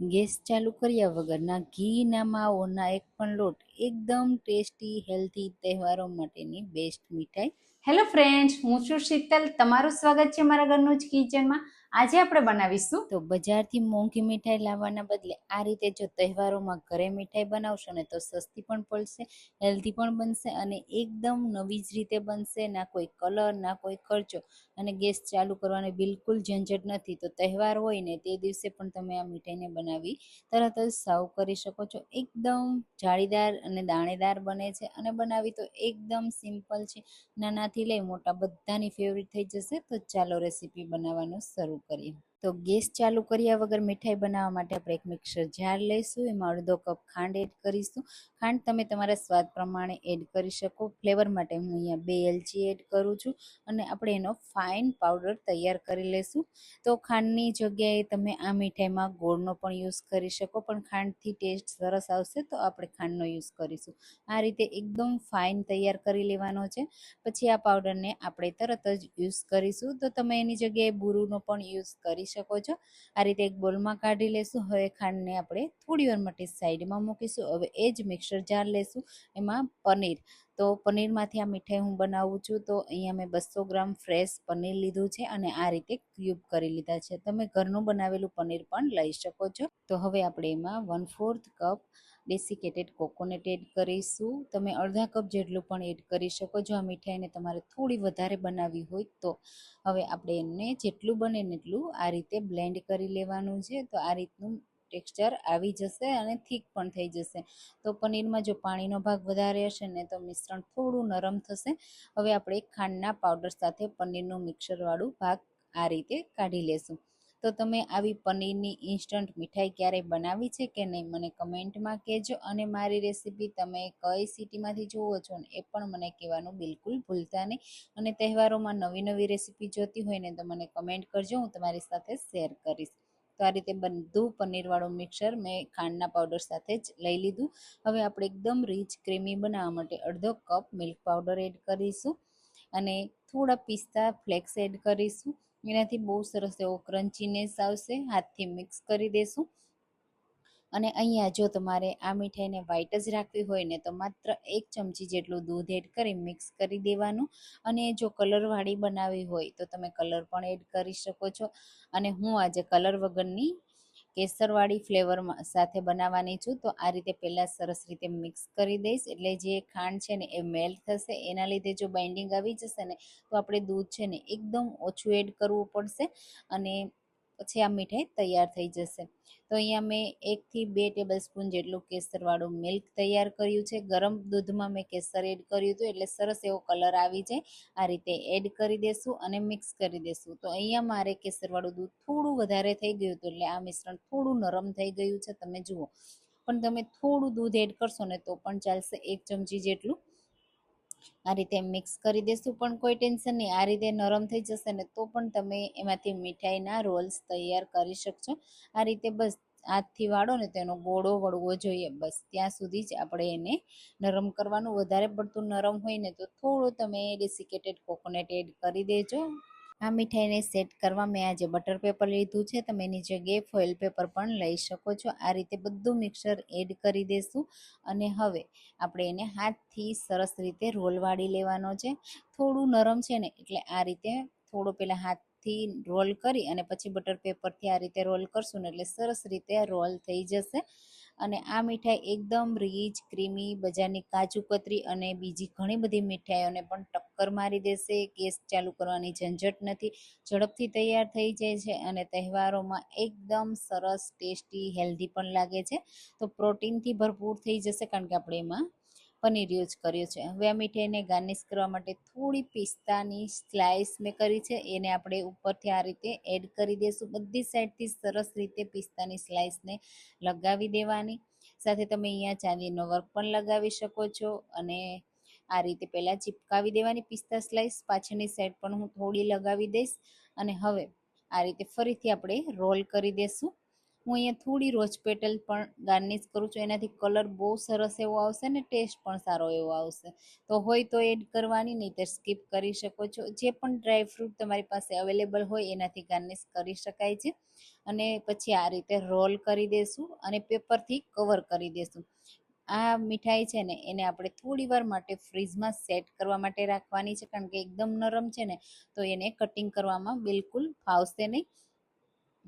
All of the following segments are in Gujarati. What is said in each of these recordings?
ગેસ ચાલુ કર્યા વગરના ઘીના માવોના એક પણ લોટ એકદમ ટેસ્ટી, હેલ્ધી તહેવારો માટેની બેસ્ટ મીઠાઈ. હેલો ફ્રેન્ડ્સ હું છું શીતલ. તમારું સ્વાગત છે મારા ઘરનું જ કિચનમાં આજે આપણે બનાવીશું. તો બજારથી મોંઘી મીઠાઈ લાવવાના બદલે આ રીતે જો તહેવારોમાં ઘરે મીઠાઈ બનાવશો ને તો સસ્તી પણ પડશે, હેલ્ધી પણ બનશે અને એકદમ નવી જ રીતે બનશે. ના કોઈ કલર, ના કોઈ ખર્ચો અને ગેસ ચાલુ કરવાની બિલકુલ ઝંઝટ નથી. તો તહેવાર હોય ને તે દિવસે પણ તમે આ મીઠાઈને બનાવી તરત જ સર્વ કરી શકો છો. એકદમ જાળીદાર અને દાણેદાર બને છે અને બનાવી તો એકદમ સિમ્પલ છે. નાનાથી લઈ મોટા બધાની ફેવરિટ થઈ જશે. તો ચાલો રેસીપી બનાવવાનું શરૂ કરી તો ગેસ ચાલુ કર્યા વગર મીઠાઈ બનાવવા માટે આપણે એક મિક્સર જાર લઈશું, એમાં અડધો કપ ખાંડ એડ કરીશું. ખાંડ તમે તમારા સ્વાદ પ્રમાણે એડ કરી શકો. ફ્લેવર માટે હું અહીંયા બે એલચી એડ કરું છું અને આપણે એનો ફાઇન પાવડર તૈયાર કરી લઈશું. તો ખાંડની જગ્યાએ તમે આ મીઠાઈમાં ગોળનો પણ યુઝ કરી શકો, પણ ખાંડથી ટેસ્ટ સરસ આવશે તો આપણે ખાંડનો યુઝ કરીશું. આ રીતે એકદમ ફાઇન તૈયાર કરી લેવાનો છે. પછી આ પાવડરને આપણે તરત જ યુઝ કરીશું. તો તમે એની જગ્યાએ બુરુનો પણ યુઝ કરી શકો છો. આ રીતે એક બોલમાં કાઢી લેશું. હવે ખાંડને આપણે થોડી વાર માટે સાઈડમાં મૂકીશું. હવે એ જ મિક્સર જાર લેશું, એમાં પનીર. તો પનીરમાંથી આ મીઠાઈ હું બનાવું છું. તો અહીંયા મેં બસો ગ્રામ ફ્રેશ પનીર લીધું છે અને આ રીતે ક્યુબ કરી લીધા છે. તમે ઘરનું બનાવેલું પનીર પણ લઈ શકો છો. તો હવે આપણે એમાં one fourth cup desiccated coconut add કરીશું. તમે અડધા કપ જેટલું પણ એડ કરી શકો. જો આ મીઠાઈને તમારે થોડી વધારે બનાવવી હોય તો. હવે આપણે એને જેટલું બને એટલું આ રીતે બ્લેન્ડ કરી લેવાનું છે. તો આ રીતનું ટેક્સચર આવી જશે અને થીક પણ થઈ જશે. તો પનીરમાં જો પાણીનો ભાગ વધારે હશે ને તો મિશ્રણ થોડું નરમ થશે. હવે આપણે ખાંડના પાવડર સાથે પનીરનું મિક્સરવાળું ભાગ આ રીતે કાઢી લેશું. તો તમે આવી પનીરની ઇન્સ્ટન્ટ મીઠાઈ ક્યારેય બનાવી છે કે નહીં? મને કમેન્ટમાં કહેજો અને મારી રેસીપી તમે કઈ સિટીમાંથી જુઓ છો ને, એ પણ મને કહેવાનું બિલકુલ ભૂલતા નહીં. અને તહેવારોમાં નવી નવી રેસીપી જોતી હોય ને તો મને કમેન્ટ કરજો, હું તમારી સાથે શેર કરીશ. તો આ રીતે બધું પનીરવાળું મિક્સર મેં ખાંડના પાવડર સાથે જ લઈ લીધું. હવે આપણે એકદમ રીચ ક્રીમી બનાવવા માટે અડધો કપ મિલ્ક પાવડર એડ કરીશું અને થોડા પિસ્તા ફ્લેક્સ એડ કરીશું. એનાથી બહુ સરસ એવો ક્રન્ચીનેસ આવશે. હાથથી મિક્સ કરી દેશું. અને અહીંયા જો તમારે આ મીઠાઈને વ્હાઈટ જ રાખવી હોય ને, તો માત્ર એક ચમચી જેટલું દૂધ એડ કરી મિક્સ કરી દેવાનું. અને જો કલરવાળી બનાવવી હોય, તો તમે કલર પણ એડ કરી શકો છો. અને હું આજે કલર વગરની કેસરવાળી ફ્લેવરમાં સાથે બનાવવાની છું, તો આ રીતે પહેલાં સરસ રીતે મિક્સ કરી દઈશ. એટલે જે ખાંડ છે ને, એ મેલ્ટ થશે. એના લીધે જો બાઇન્ડિંગ આવી જશે ને, તો આપણે દૂધ છે ને, એકદમ ઓછું એડ કરવું પડશે. અને પછી આ મીઠાઈ તૈયાર થઈ જશે. તો અહીંયા મેં એકથી બે ટેબલ સ્પૂન જેટલું કેસરવાળું મિલ્ક તૈયાર કર્યું છે. ગરમ દૂધમાં મેં કેસર એડ કર્યું હતું એટલે સરસ એવો કલર આવી જાય. આ રીતે એડ કરી દેશું અને મિક્સ કરી દેશું. તો અહીંયા મારે કેસરવાળું દૂધ થોડું વધારે થઈ ગયું હતું એટલે આ મિશ્રણ થોડું નરમ થઈ ગયું છે. તમે જુઓ. પણ તમે થોડું દૂધ એડ કરશો ને તો પણ ચાલશે એક ચમચી જેટલું આ રીતે મિક્સ કરી દેશું, પણ કોઈ ટેન્શન નહીં. આ રીતે નરમ થઈ જશે ને તો પણ તમે એમાંથી મીઠાઈના રોલ્સ તૈયાર કરી શકશો. આ રીતે બસ હાથથી વાળો ને તેનો ગોળો વળવો જોઈએ. બસ ત્યાં સુધી જ આપણે એને નરમ કરવાનું. વધારે પડતું નરમ હોય ને તો થોડું તમે ડેસિકેટેડ કોકોનટ એડ કરી દેજો. આ મીઠાઈને સેટ કરવા મેં આજે બટર પેપર લીધું છે. તમે એની જગ્યાએ ફોઇલ પેપર પણ લઈ શકો છો. આ રીતે બધું મિક્સર એડ કરી દેશું. અને હવે આપણે એને હાથથી સરસ રીતે રોલ વાળી લેવાનો છે. થોડું નરમ છે ને એટલે આ રીતે થોડો પહેલાં હાથથી રોલ કરી અને પછી બટર પેપરથી આ રીતે રોલ કરશું ને એટલે સરસ રીતે રોલ થઈ જશે. અને આ મીઠાઈ એકદમ રીચ, ક્રીમી, બજારની કાજુ કતરી અને બીજી ઘણી બધી મીઠાઈઓને પણ ટક્કર મારી દેશે. ગેસ ચાલુ કરવાની ઝંઝટ નથી. ઝડપથી તૈયાર થઈ જાય છે અને તહેવારોમાં એકદમ સરસ, ટેસ્ટી, હેલ્ધી પણ લાગે છે. તો પ્રોટીનથી ભરપૂર થઈ જશે કારણ કે આપણે એમાં પનીર યુઝ કર્યું છે. હવે આ મીઠાઈને ગાર્નિશ કરવા માટે થોડી પિસ્તાની સ્લાઇસ મેં કરી છે. એને આપણે ઉપરથી આ રીતે એડ કરી દઈશું બધી સાઈડથી સરસ રીતે પિસ્તાની સ્લાઇસને લગાવી દેવાની. સાથે તમે અહીંયા ચાંદીનો વર્ક પણ લગાવી શકો છો અને આ રીતે પહેલાં ચિપકાવી દેવાની પિસ્તા સ્લાઇસ પાછળની સાઈડ પણ હું થોડી લગાવી દઈશ. અને હવે આ રીતે ફરીથી આપણે રોલ કરી દઈશું હું અહીંયા થોડી રોજ પેટલ પણ ગાર્નિશ કરું છું. એનાથી કલર બહુ સરસ એવો આવશે ને ટેસ્ટ પણ સારો એવો આવશે. તો હોય તો એડ કરવાની નહીં તો સ્કીપ કરી શકો છો. જે પણ ડ્રાય ફ્રૂટ તમારી પાસે અવેલેબલ હોય, એનાથી ગાર્નિશ કરી શકાય છે. અને પછી આ રીતે રોલ કરી દેશું અને પેપરથી કવર કરી દેશું. આ મીઠાઈ છે ને, એને આપણે થોડી વાર માટે ફ્રીજમાં સેટ કરવા માટે રાખવાની છે. કારણ કે એકદમ નરમ છે ને, તો એને કટિંગ કરવામાં બિલકુલ ફાવશે નહીં.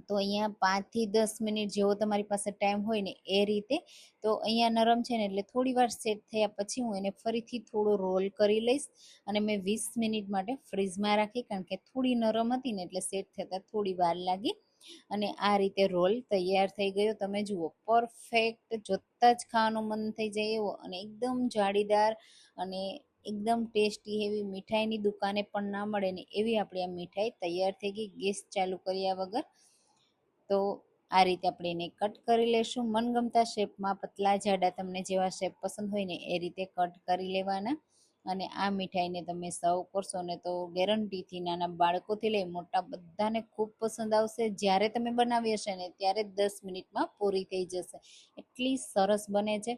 તો અહીંયા પાંચથી દસ મિનિટ જેવો તમારી પાસે ટાઈમ હોય ને એ રીતે, તો અહીંયા નરમ છે ને એટલે થોડી વાર સેટ થયા પછી હું એને ફરીથી થોડો રોલ કરી લઈશ અને મેં વીસ મિનિટ માટે ફ્રીઝમાં રાખી કારણ કે થોડી નરમ હતી ને એટલે સેટ થતાં થોડી વાર લાગી. અને આ રીતે રોલ તૈયાર થઈ ગયો. તમે જુઓ, પરફેક્ટ જોતાં જ ખાવાનું મન થઈ જાય એવો અને એકદમ જાળીદાર અને એકદમ ટેસ્ટી એવી મીઠાઈની દુકાને પણ ના મળે ને એવી આપણી આ મીઠાઈ તૈયાર થઈ ગઈ. ગેસ ચાલુ કર્યા વગર તો આ રીતે આપણે એને કટ કરી લેશું. મનગમતા શેપમાં પતલા જાડા તમને જેવા શેપ પસંદ હોય ને એ રીતે કટ કરી લેવાના. અને આ મીઠાઈને તમે સર્વ કરશો ને તો ગેરંટીથી નાના બાળકોથી લઈ મોટા બધાને ખૂબ પસંદ આવશે. જ્યારે તમે બનાવી હશે ને ત્યારે દસ મિનિટમાં પૂરી થઈ જશે. એટલી સરસ બને છે.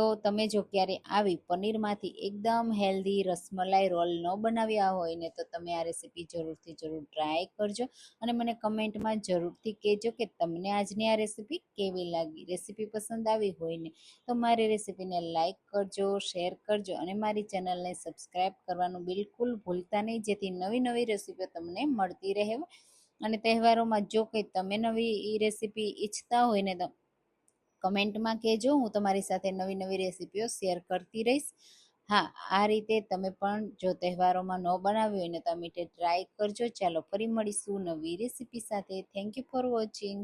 તો તમે જો ક્યારે આવી પનીરમાંથી એકદમ હેલ્ધી રસમલાઈ રોલ ન બનાવ્યા હોય ને તો તમે આ રેસીપી જરૂરથી જરૂર ટ્રાય કરજો. અને મને કમેન્ટમાં જરૂરથી કહેજો કે તમને આજની આ રેસીપી કેવી લાગી? રેસીપી પસંદ આવી હોય ને તો મારી રેસીપીને લાઇક કરજો, શેર કરજો અને મારી ચેનલને સબસ્ક્રાઈબ કરવાનું બિલકુલ ભૂલતા નહીં, જેથી નવી નવી રેસીપીઓ તમને મળતી રહે. અને તહેવારોમાં જો કંઈ તમે નવી રેસીપી ઈચ્છતા હોય ને તો કમેન્ટમાં કહેજો, હું તમારી સાથે નવી નવી રેસીપીઓ શેર કરતી રહીશ. હા, આ રીતે તમે પણ જો તહેવારોમાં ન બનાવ્યું હોય ને તો આ મીઠે ટ્રાય કરજો. ચાલો, ફરી મળીશું નવી રેસીપી સાથે. Thank you for watching